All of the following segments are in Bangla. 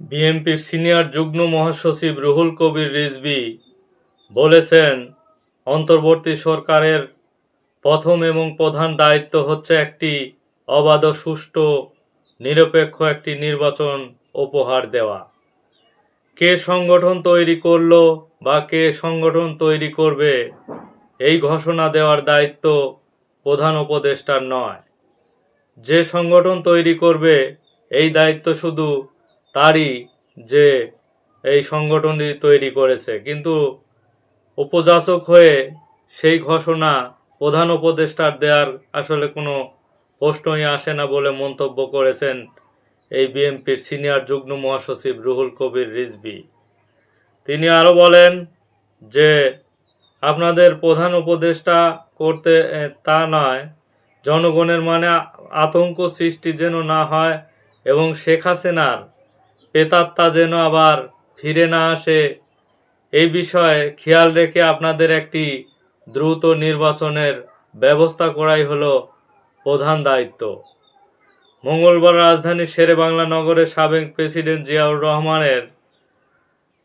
বিএনপির সিনিয়র যুগ্ম মহাসচিব রুহুল কবির রিজভী বলেছেন, অন্তর্বর্তী সরকারের প্রথম এবং প্রধান দায়িত্ব হচ্ছে একটি অবাধ, সুষ্ঠু, নিরপেক্ষ একটি নির্বাচন উপহার দেওয়া। কে সংগঠন তৈরি করল বা কে সংগঠন তৈরি করবে এই ঘোষণা দেওয়ার দায়িত্ব প্রধান উপদেষ্টার নয়। যে সংগঠন তৈরি করবে, এই দায়িত্ব শুধু তারই যে এই সংগঠনটি তৈরি করেছে। কিন্তু উপযাচক হয়ে সেই ঘোষণা প্রধান উপদেষ্টার দেওয়ার আসলে কোনো প্রশ্নই আসে না বলে মন্তব্য করেছেন এই বিএনপির সিনিয়র যুগ্ম মহাসচিব রুহুল কবির রিজভী। তিনি আরও বলেন যে, আপনাদের প্রধান উপদেষ্টা করতে তা নয়। জনগণের মানে আতঙ্ক সৃষ্টি যেন না হয় এবং শেখ হাসিনার পেতাত্তা যেন আবার ফিরে না আসে। এই বিষয়ে খেয়াল রেখে আপনাদের একটি দ্রুত নির্বাচনের ব্যবস্থা করাই হলো প্রধান দায়িত্ব। মঙ্গলবার রাজধানীর শেরে বাংলা নগরের সাবেক প্রেসিডেন্ট জিয়াউর রহমানের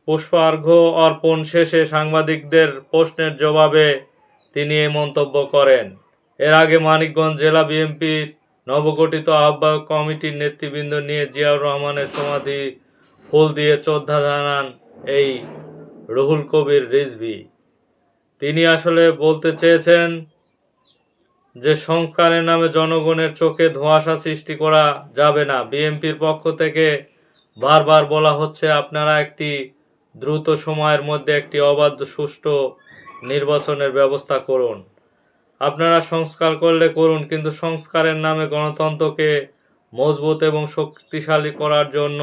পুষ্পার্ঘ্য অর্পণ শেষে সাংবাদিকদের প্রশ্নের জবাবে তিনি এই মন্তব্য করেন। এর আগে মানিকগঞ্জ জেলা বিএনপির নবগঠিত আহ্বায়ক কমিটির নেতৃবৃন্দ নিয়ে জিয়াউর রহমানের সমাধি ফুল দিয়ে শ্রদ্ধা জানান এই রুহুল কবির রিজভী। তিনি আসলে বলতে চেয়েছেন যে, সংস্কারের নামে জনগণের চোখে ধোঁয়াশা সৃষ্টি করা যাবে না। বিএনপির পক্ষ থেকে বারবার বলা হচ্ছে, আপনারা একটি দ্রুত সময়ের মধ্যে একটি অবাধ সুষ্ঠু নির্বাচনের ব্যবস্থা করুন। আপনারা সংস্কার করলে করুন, কিন্তু সংস্কারের নামে গণতন্ত্রকে মজবুত এবং শক্তিশালী করার জন্য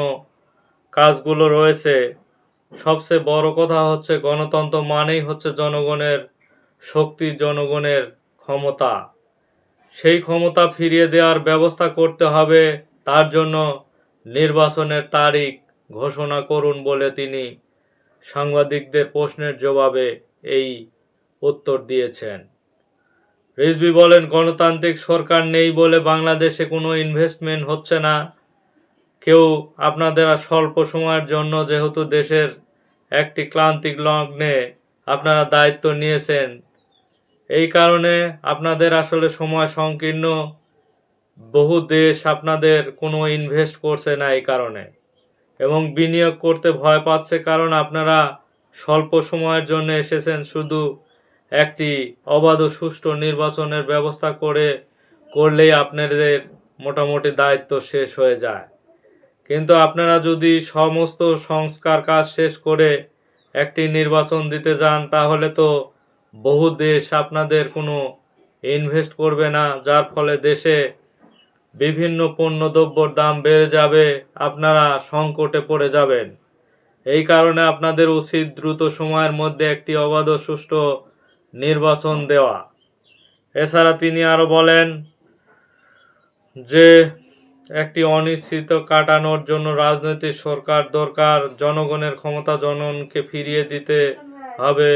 কাজগুলো রয়েছে। সবচেয়ে বড় কথা হচ্ছে গণতন্ত্র মানেই হচ্ছে জনগণের শক্তি, জনগণের ক্ষমতা। সেই ক্ষমতা ফিরিয়ে দেওয়ার ব্যবস্থা করতে হবে। তার জন্য নির্বাচনের তারিখ ঘোষণা করুন বলে তিনি সাংবাদিকদের প্রশ্নের জবাবে এই উত্তর দিয়েছেন। রিজবি বলেন, গণতান্ত্রিক সরকার নেই বলে বাংলাদেশে কোনো ইনভেস্টমেন্ট হচ্ছে না। কেউ আপনাদের স্বল্প সময়ের জন্য যেহেতু দেশের একটি ক্লান্তিক লগ্নে আপনারা দায়িত্ব নিয়েছেন, এই কারণে আপনাদের আসলে সময় সংকীর্ণ। বহু দেশ আপনাদের কোনো ইনভেস্ট করছে না এই কারণে এবং বিনিয়োগ করতে ভয় পাচ্ছে কারণ আপনারা স্বল্প সময়ের জন্য এসেছেন শুধু একটি অবাধ সুষ্ঠু নির্বাচনের ব্যবস্থা করে, করলেই আপনাদের মোটামুটি দায়িত্ব শেষ হয়ে যায়। কিন্তু আপনারা যদি সমস্ত সংস্কার কাজ শেষ করে একটি নির্বাচন দিতে যান, তাহলে তো বহু দেশ আপনাদের কোনো ইনভেস্ট করবে না, যার ফলে দেশে বিভিন্ন পণ্যদ্রব্যর দাম বেড়ে যাবে, আপনারা সংকটে পড়ে যাবেন। এই কারণে আপনাদের উচিত দ্রুত সময়ের মধ্যে একটি অবাধ সুষ্ঠু নির্বাচন দেওয়া। এছাড়া তিনি আরও বলেন যে একটি অনিশ্চিত কাটানোর জন্য রাজনৈতিক সরকার দরকার, জনগণের ক্ষমতা জনগণকে ফিরিয়ে দিতে হবে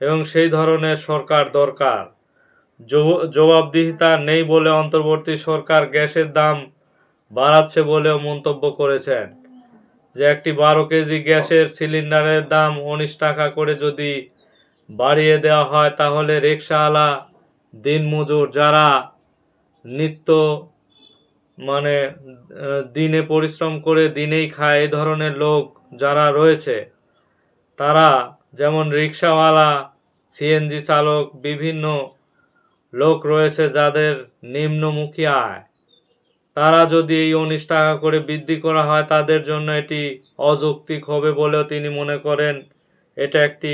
এবং সেই ধরনের সরকার দরকার। জবাবদিহিতা নেই বলে অন্তর্বর্তী সরকার গ্যাসের দাম বাড়াচ্ছে বলেও মন্তব্য করেছেন। যে একটি বারো কেজি গ্যাসের সিলিন্ডারের দাম উনিশ টাকা করে যদি বাড়িয়ে দেওয়া হয়, তাহলে রিক্সাওয়ালা দিনমজুর যারা নিত্য মানে দিনে পরিশ্রম করে দিনেই খায় এই ধরনের লোক যারা রয়েছে, তারা যেমন রিক্সাওয়ালা, সিএনজি চালক, বিভিন্ন লোক রয়েছে যাদের নিম্নমুখী আয়। তারা যদি এই উনিশ টাকা করে বৃদ্ধি করা হয়, তাদের জন্য এটি অযৌক্তিক হবে বলেও তিনি মনে করেন, এটা একটি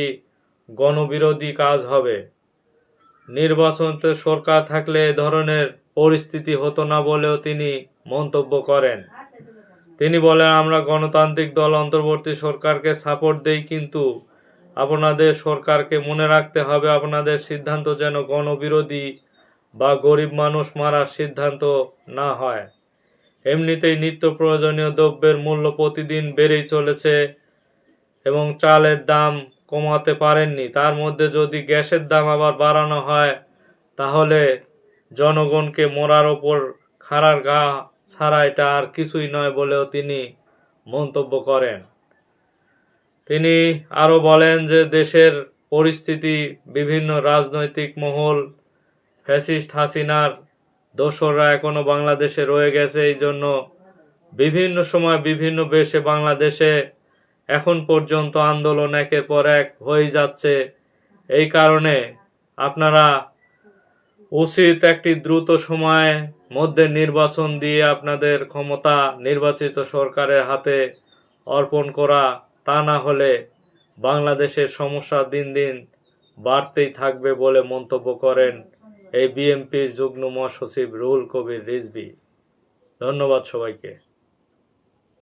গণবিরোধী কাজ হবে। নির্বাচনতে সরকার থাকলে এ ধরনের পরিস্থিতি হতো না বলেও তিনি মন্তব্য করেন। তিনি বলেন, আমরা গণতান্ত্রিক দল অন্তর্বর্তী সরকারকে সাপোর্ট দেই, কিন্তু আপনাদের সরকারকে মনে রাখতে হবে, আপনাদের সিদ্ধান্ত যেন গণবিরোধী বা গরিব মানুষ মারার সিদ্ধান্ত না হয়। এমনিতেই নিত্য প্রয়োজনীয় দ্রব্যের মূল্য প্রতিদিন বেড়েই চলেছে এবং চালের দাম কমাতে পারেননি। তার মধ্যে যদি গ্যাসের দাম আবার বাড়ানো হয়, তাহলে জনগণকে মরার ওপর খাড়ার গা ছাড়া এটা আর কিছুই নয় বলেও তিনি মন্তব্য করেন। তিনি আরও বলেন যে দেশের পরিস্থিতি, বিভিন্ন রাজনৈতিক মহল, ফ্যাসিস্ট হাসিনার দোসররা এখনও বাংলাদেশে রয়ে গেছে, এই জন্য বিভিন্ন সময় বিভিন্ন বেশে বাংলাদেশে এখন পর্যন্ত আন্দোলন একের পর এক হয়ে যাচ্ছে। এই কারণে আপনারা উচিত একটি দ্রুত সময়ে মধ্যে নির্বাচন দিয়ে আপনাদের ক্ষমতা নির্বাচিত সরকারের হাতে অর্পণ করা, তা না হলে বাংলাদেশের সমস্যা দিন দিন বাড়তেই থাকবে বলে মন্তব্য করেন এই বিএনপির যুগ্ম মহাসচিব রুহুল কবির রিজবি ধন্যবাদ সবাইকে।